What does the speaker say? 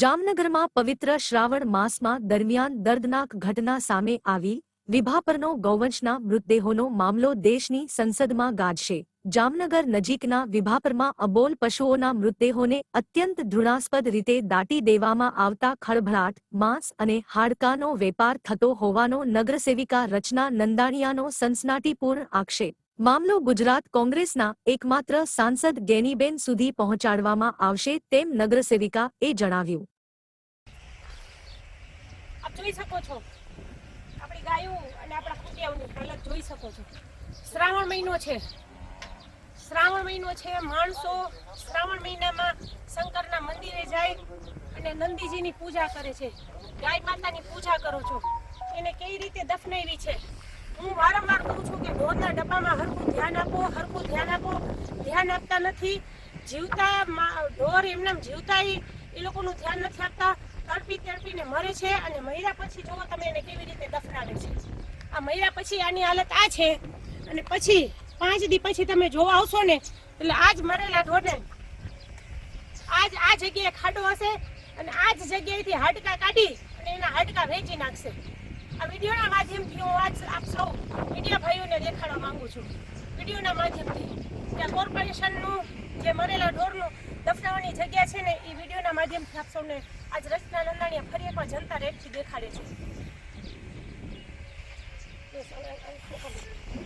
જામનગરમાં પવિત્ર શ્રાવણ માસમાં દરમિયાન દર્દનાક ઘટના સામે આવી. વિભાપરનો ગૌવંશના મૃતદેહોનો મામલો દેશની સંસદમાં ગાજશે. જામનગર નજીકના વિભાપરમાં અબોલ પશુઓના મૃતદેહોને અત્યંત ધૃણાસ્પદ રીતે દાટી દેવામાં આવતા ખળભળાટ, માંસ અને હાડકાનો વેપાર થતો હોવાનો નગરસેવિકા રચના નંદાણિયાનો સનસનાટીપૂર્ણ આક્ષેપ મામલો ગુજરાત કોંગ્રેસના એકમાત્ર સાંસદ ગેનીબેન સુધી પહોંચાડવામાં આવશે તેમ નગરસેવિકા એ જણાવ્યું. આપ જોઈ શકો છો. આપણી ગાયો અને આપણા કુટિયાઓની હાલત જોઈ શકો છો. શ્રાવણ મહિનો છે. શ્રાવણ મહિનો છે, માણસો શ્રાવણ મહિનામાં શંકરના મંદિરે જાય અને નંદીજીની પૂજા કરે છે. ગાય માતાની પૂજા કરો છો. એને કઈ રીતે દફનાવી છે? હું વારંવાર ઢોરના હરખું ધ્યાન આપો, હરખું ધ્યાન આપો. ધ્યાન આપતા નથી. જીવતા ઢોર એમનામ જીવતા એ લોકોનું ધ્યાન નથી આપતા. તડપી તડપીને મરે છે અને મર્યા પછી જોવો તમે એને કેવી રીતે દફનાવે છે. આ મર્યા પછી આની હાલત આ છે. અને પછી પાંચ દી પછી તમે જોવા આવશો ને, એટલે આજ મરેલા ઢોરને આજ આ જગ્યાએ ખાડો હશે અને આ જ જગ્યાએથી હાડકા કાઢી અને એના હાડકા વેચી નાખશે. આ વિડીયોના માધ્યમથી હું આજ આપ સૌ મીડિયા ભાઈઓને દેખાડવા માંગુ છું. વિડીયોના માધ્યમથી કે કોર્પોરેશનનું જે મરેલા ઢોરનું દફનાવાની જગ્યા છે ને, એ વિડીયોના માધ્યમથી આપ સૌને આજ રચના નંદાણીએ ફરી એકવાર જનતા રેડથી દેખાડે છે.